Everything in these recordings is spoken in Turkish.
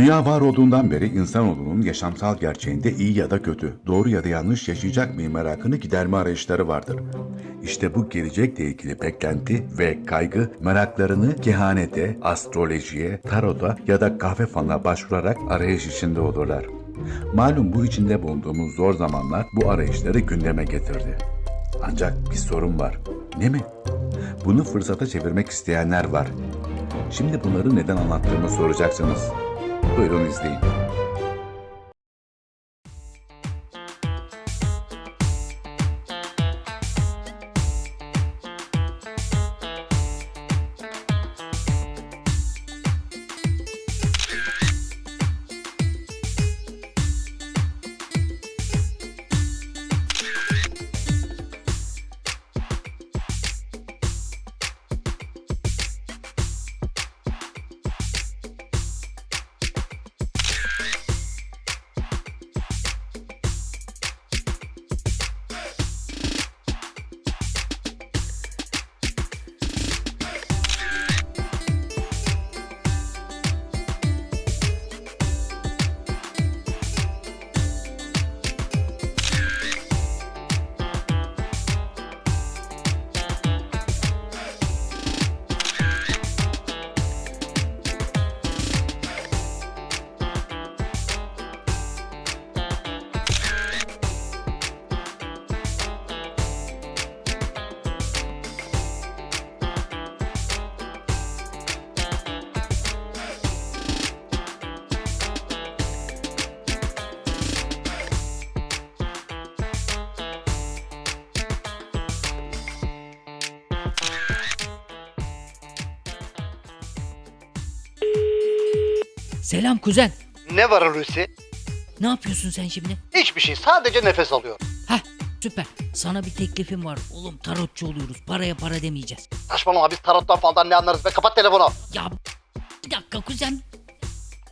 Dünya var olduğundan beri insanoğlunun yaşamsal gerçeğinde iyi ya da kötü, doğru ya da yanlış yaşayacak mıyım merakını giderme arayışları vardır. İşte bu gelecekle ilgili beklenti ve kaygı meraklarını kehanete, astrolojiye, tarota ya da kahve falına başvurarak arayış içinde olurlar. Malum bu içinde bulunduğumuz zor zamanlar bu arayışları gündeme getirdi. Ancak bir sorun var. Ne mi? Bunu fırsata çevirmek isteyenler var. Şimdi bunları neden anlattığımı soracaksınız. Buyurun izleyin. Selam kuzen. Ne var Hulusi? Ne yapıyorsun sen şimdi? Hiçbir şey. Sadece nefes alıyorum. Heh süper. Sana bir teklifim var. Oğlum tarotçu oluyoruz. Paraya para demeyeceğiz. Saçmalama biz tarottan faldan ne anlarız be kapat telefonu. Ya bir dakika kuzen.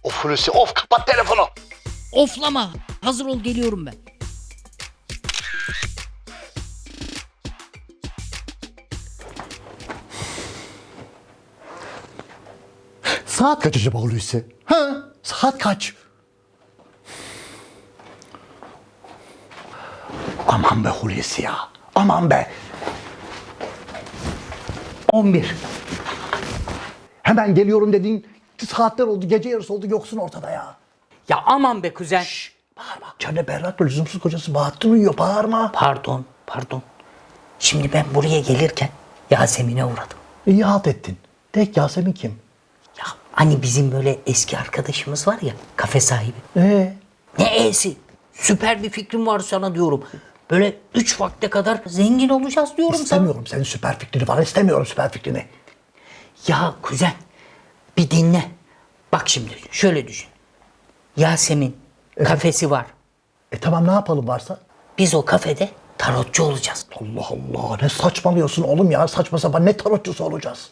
Of Hulusi of kapat telefonu. Oflama. Hazır ol geliyorum ben. Saat kaç acaba Hulusi? Ha? Saat kaç? Aman be Hulusi ya. Aman be. 11. Hemen geliyorum dediğin saatler oldu. Gece yarısı oldu yoksun ortada ya. Ya aman be kuzen. Bağırma. İçeride Berrak'la lüzumsuz kocası Bahattin uyuyor. Bağırma. Pardon pardon. Şimdi ben buraya gelirken Yasemin'e uğradım. İyi halt ettin. Tek Yasemin kim? Ya hani bizim böyle eski arkadaşımız var ya kafe sahibi. Ee, Ne e'si? Süper bir fikrim var sana diyorum. Böyle üç vakte kadar zengin olacağız diyorum sana. istemiyorum senin süper fikrini falan. istemiyorum süper fikrini. Ya kuzen bir dinle. Bak şimdi şöyle düşün. Yasemin kafesi var. E tamam ne yapalım varsa? Biz o kafede tarotçu olacağız. Allah Allah ne saçmalıyorsun oğlum ya saçma sapan ne tarotçusu olacağız.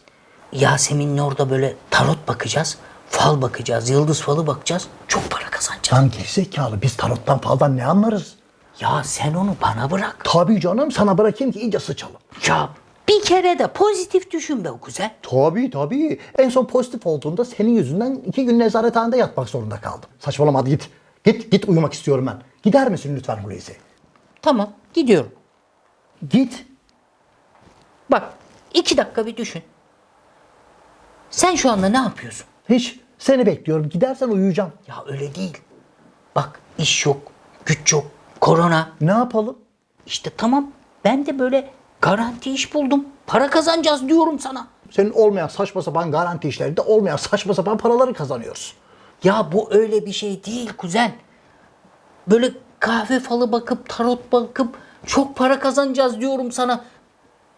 Yasemin'le orada böyle tarot bakacağız. Fal bakacağız, yıldız falı bakacağız. Çok para kazanacağız. Lan gerizekalı biz tarottan falan ne anlarız? Ya sen onu bana bırak. Tabii canım sana bırakayım ki iyice sıçalım. Ya bir kere de pozitif düşün be kuzen. Tabii tabii. En son pozitif olduğunda senin yüzünden iki gün nezarethanede yatmak zorunda kaldım. Saçmalama hadi git. Git git uyumak istiyorum ben. Gider misin lütfen Hulusi? Tamam gidiyorum. Git. Bak iki dakika bir düşün. Sen şu anda ne yapıyorsun? Hiç seni bekliyorum. Gidersen uyuyacağım. Ya öyle değil. Bak iş yok, güç yok, korona. Ne yapalım? İşte tamam ben de böyle garanti iş buldum. Para kazanacağız diyorum sana. Senin olmayan saçma sapan garanti işlerinde olmayan saçma sapan paraları kazanıyoruz. Ya bu öyle bir şey değil kuzen. Böyle kahve falı bakıp tarot bakıp çok para kazanacağız diyorum sana.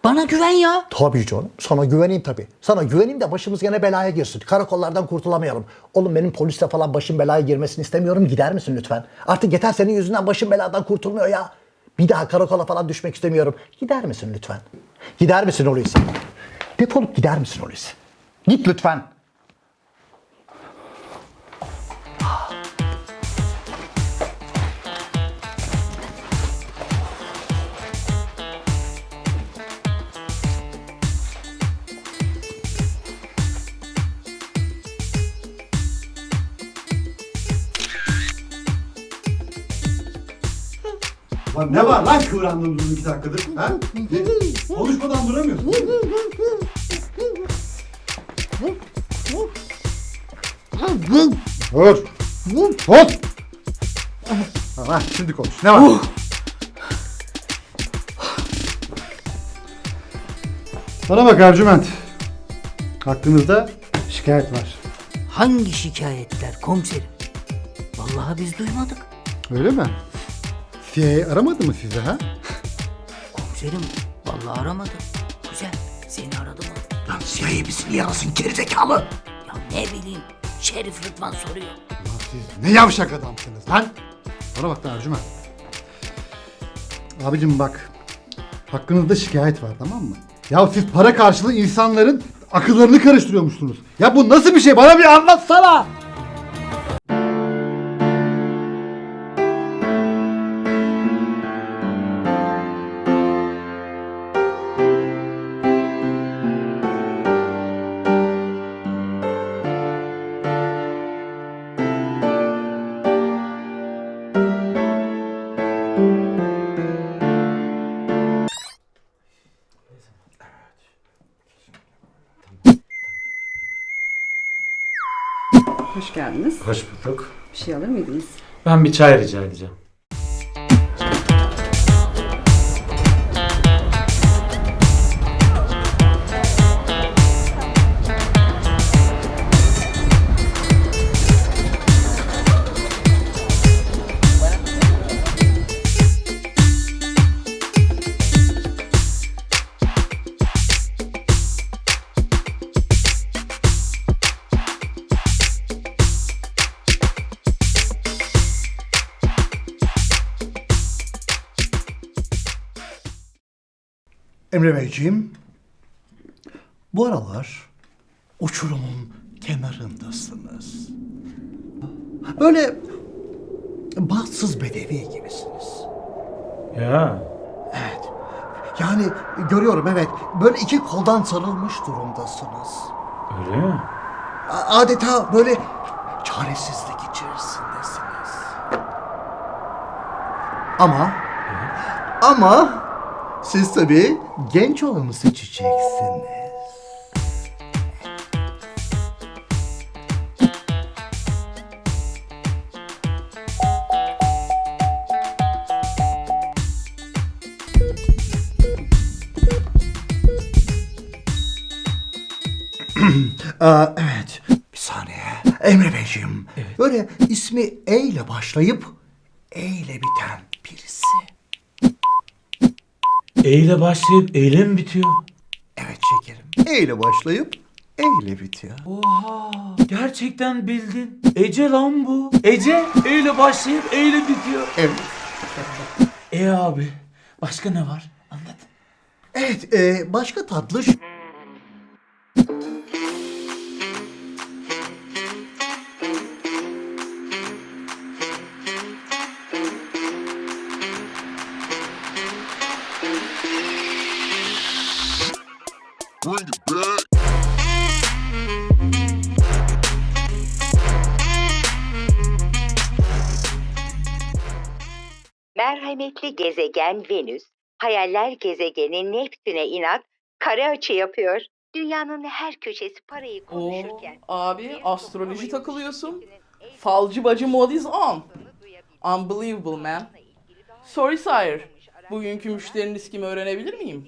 Bana güven ya. Tabii canım. Sana güveneyim tabii. Sana güveneyim de başımız gene belaya girsin. Karakollardan kurtulamayalım. Oğlum benim polisle falan başım belaya girmesini istemiyorum. Gider misin lütfen? Artık yeter senin yüzünden başım beladan kurtulmuyor ya. Bir daha karakola falan düşmek istemiyorum. Gider misin lütfen? Gider misin Hulusi? Defolup gider misin Hulusi? Git lütfen. Lan ne var lan kıvrandın durdun iki dakikadır? Ha? Ne? Konuşmadan duramıyorsun. Dur. Dur. Ha, şimdi konuş. Ne var? Bana bak Ercüment. Hakkınızda şikayet var. Hangi şikayetler komiserim? Vallahi biz duymadık. Öyle mi? CIA aramadı mı sizi ha? Komiserim vallahi aramadı. Kuzen seni aradı mı? Lan CIA'yı bizi niye arasın gerizekalı? Ya ne bileyim Şerif Rıdvan soruyor. Lan siz ne yavşak adamsınız lan? Bana bak da Ercüment. Abicim bak. Hakkınızda şikayet var tamam mı? Ya siz para karşılığı insanların akıllarını karıştırıyormuşsunuz. Ya bu nasıl bir şey? Bana bir anlatsana. Hoş geldiniz. Hoş bulduk. Bir şey alır mıydınız? Ben bir çay rica edeceğim. Emre Beyciğim, bu aralar uçurumun kenarındasınız. Böyle bahtsız bedevi gibisiniz. Ya. Evet. Yani görüyorum evet. Böyle iki koldan sarılmış durumdasınız. Öyle mi? A- Adeta böyle çaresizlik içerisindesiniz. Ama ama siz tabii genç olanı seçeceksiniz. Aa, evet. Bir saniye. Emre Beyciğim. Böyle ismi E ile başlayıp E ile biten. E ile başlayıp E ile mi bitiyor? Evet şekerim. E ile başlayıp E ile bitiyor. Oha. Gerçekten bildin. Ece lan bu. Ece E ile başlayıp E ile bitiyor. Evet. E abi. Başka ne var? Anlat. Evet, e, başka tatlış... Merhametli gezegen Venüs, hayaller gezegeni Neptün'e inat, kare açı yapıyor. Dünyanın her köşesi parayı Oo, konuşurken. abi bir astroloji takılıyorsun. Falcı bacı mod is on. Unbelievable man. Sorry sire. Bugünkü müşteriniz kim öğrenebilir miyim?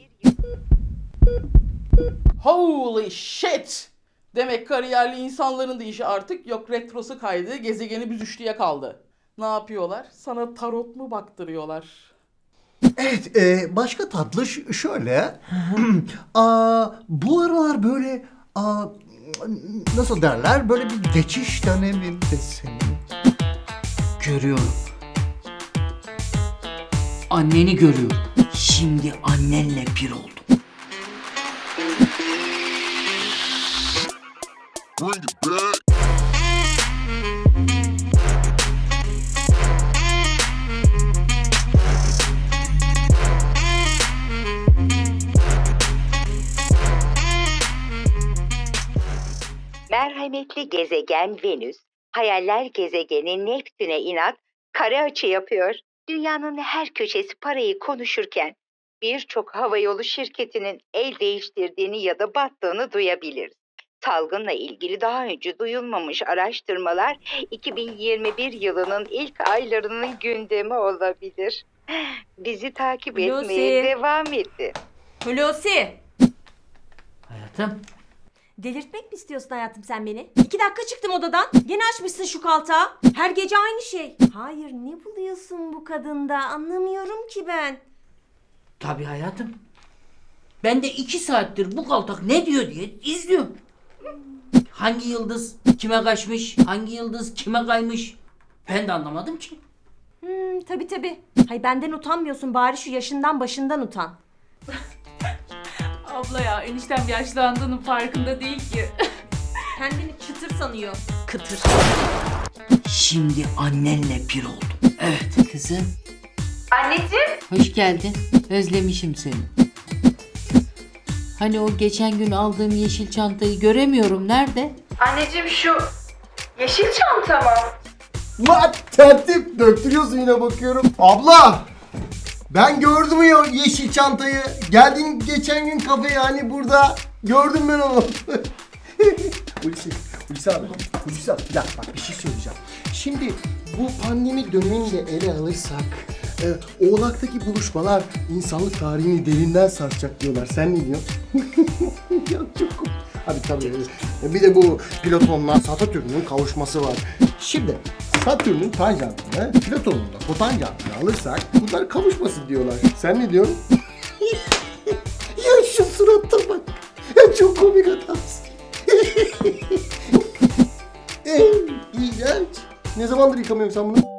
Holy shit! Demek kariyerli insanların da işi artık yok retrosu kaydı, gezegeni büzüşlüğe kaldı. Ne yapıyorlar? Sana tarot mu baktırıyorlar? Evet, e, başka tatlış şöyle... aa, bu aralar böyle... Aa, nasıl derler? Böyle bir geçiş dönemindesin. Görüyorum. Anneni görüyorum. Şimdi annenle bir oldum. Merhametli gezegen Venüs, hayaller gezegeni Neptün'e inat, kare açı yapıyor. Dünyanın her köşesi parayı konuşurken birçok havayolu şirketinin el değiştirdiğini ya da battığını duyabiliriz. Salgınla ilgili daha önce duyulmamış araştırmalar 2021 yılının ilk aylarının gündemi olabilir. Bizi takip Lucy. etmeye devam edin. Hulusi. Hayatım Delirtmek mi istiyorsun hayatım sen beni? İki dakika çıktım odadan. Gene açmışsın şu kaltağı. Her gece aynı şey. Hayır ne buluyorsun bu kadında? Anlamıyorum ki ben. tabii hayatım. Ben de iki saattir bu kaltak ne diyor diye izliyorum. Hangi yıldız kime kaçmış, hangi yıldız kime kaymış ben de anlamadım ki. Hmm, tabi tabi. Hay benden utanmıyorsun bari şu yaşından başından utan. Abla ya eniştem yaşlandığının farkında değil ki. Kendini çıtır sanıyor. Kıtır. Şimdi annenle bir oldum. Evet kızım. Anneciğim. Hoş geldin. Özlemişim seni. Hani o geçen gün aldığım yeşil çantayı göremiyorum. Nerede? Anneciğim şu yeşil çanta mı? Lan tertip döktürüyorsun yine bakıyorum. Abla! Ben gördüm ya yeşil çantayı. Geldin geçen gün kafeye hani burada. Gördüm ben onu. Hulusi, Hulusi abi, Hulusi abi. Ya bak bir şey söyleyeceğim. Şimdi bu pandemi dönemini de ele alırsak e, Oğlak'taki buluşmalar insanlık tarihini derinden sarsacak diyorlar. Sen ne diyorsun? ya çok komik. Abi tabii. e, Bir de bu Platon'la Satürn'ün kavuşması var. Şimdi Satürn'ün tanjantını, Plüton'un da kotanjantını alırsak bunlar kavuşmasın diyorlar. Sen ne diyorsun? ya şu surata bak. Ya çok komik adamsın. Ey, iğrenç. Ne zamandır yıkamıyorsun sen bunu?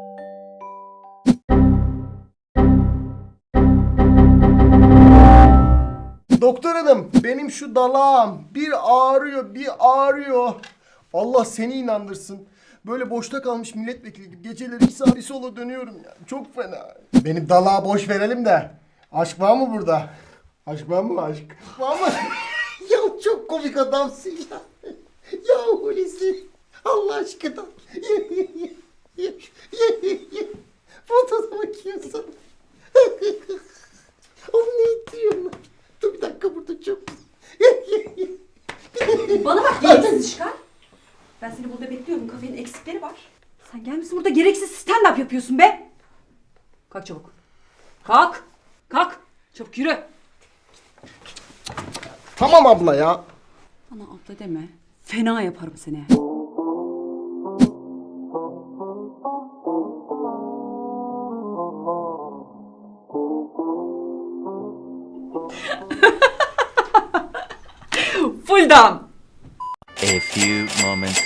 Doktor hanım benim şu dalağım bir ağrıyor bir ağrıyor. Allah seni inandırsın. Böyle boşta kalmış milletvekili gibi geceleri iki saat sola dönüyorum ya. Çok fena. Benim dalağı boş verelim de. Aşk var mı burada? Aşk var mı aşk? Var mı? ya çok komik adamsın ya. ya Hulusi. Allah aşkına. Fotoğrafa bakıyorsun. Oğlum ne lan? Dur bir dakika burada çok... Bana bak gereksiz çıkar. Ben seni burada bekliyorum. Kafenin eksikleri var. Sen gelmişsin burada gereksiz stand up yapıyorsun be. Kalk çabuk. Kalk. Kalk. Çabuk yürü. Tamam abla ya. Bana abla deme. Fena yaparım seni.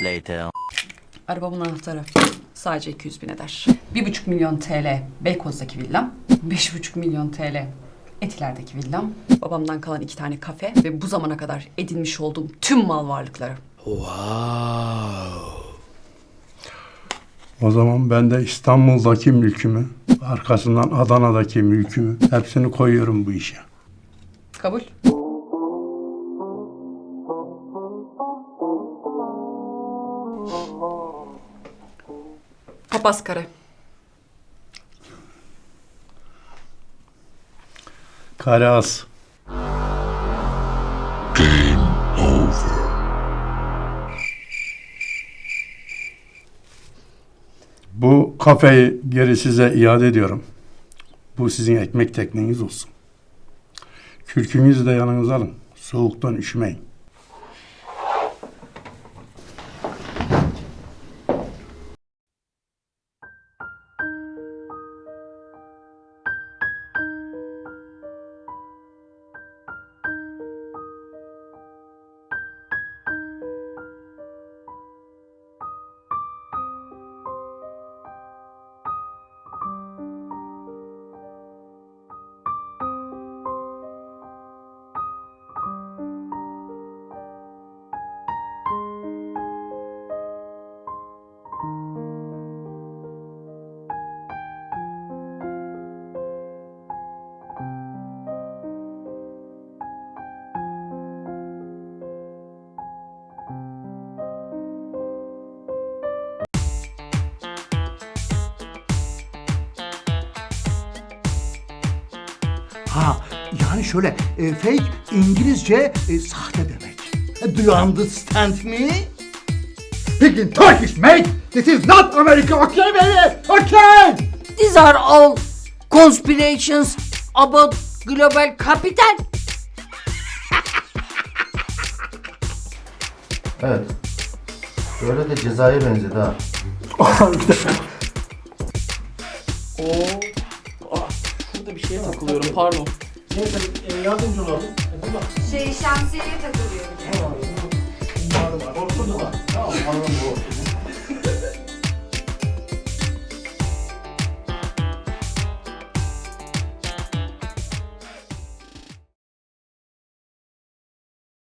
Later. Arabamın anahtarı. Sadece 200 bin eder. 1,5 milyon TL Beykoz'daki villam. 5,5 milyon TL Etiler'deki villam. Babamdan kalan iki tane kafe ve bu zamana kadar edinmiş olduğum tüm mal varlıkları. O zaman ben de İstanbul'daki mülkümü, arkasından Adana'daki mülkümü hepsini koyuyorum bu işe. Kabul. Papaz kare. Kare az. Bu kafeyi geri size iade ediyorum. Bu sizin ekmek tekneniz olsun. Kürkünüzü de yanınıza alın. Soğuktan üşümeyin. Ha yani şöyle e, fake İngilizce e, sahte demek. Do you understand me? Speak in Turkish mate. This is not America, okay baby? Okay. These are all conspirations about global capital. Evet. Böyle de cezaya benzedi ha. Oo. Bir şeye takılıyorum pardon. Şey şemsiyeye takılıyor. Tamam, anladım bu.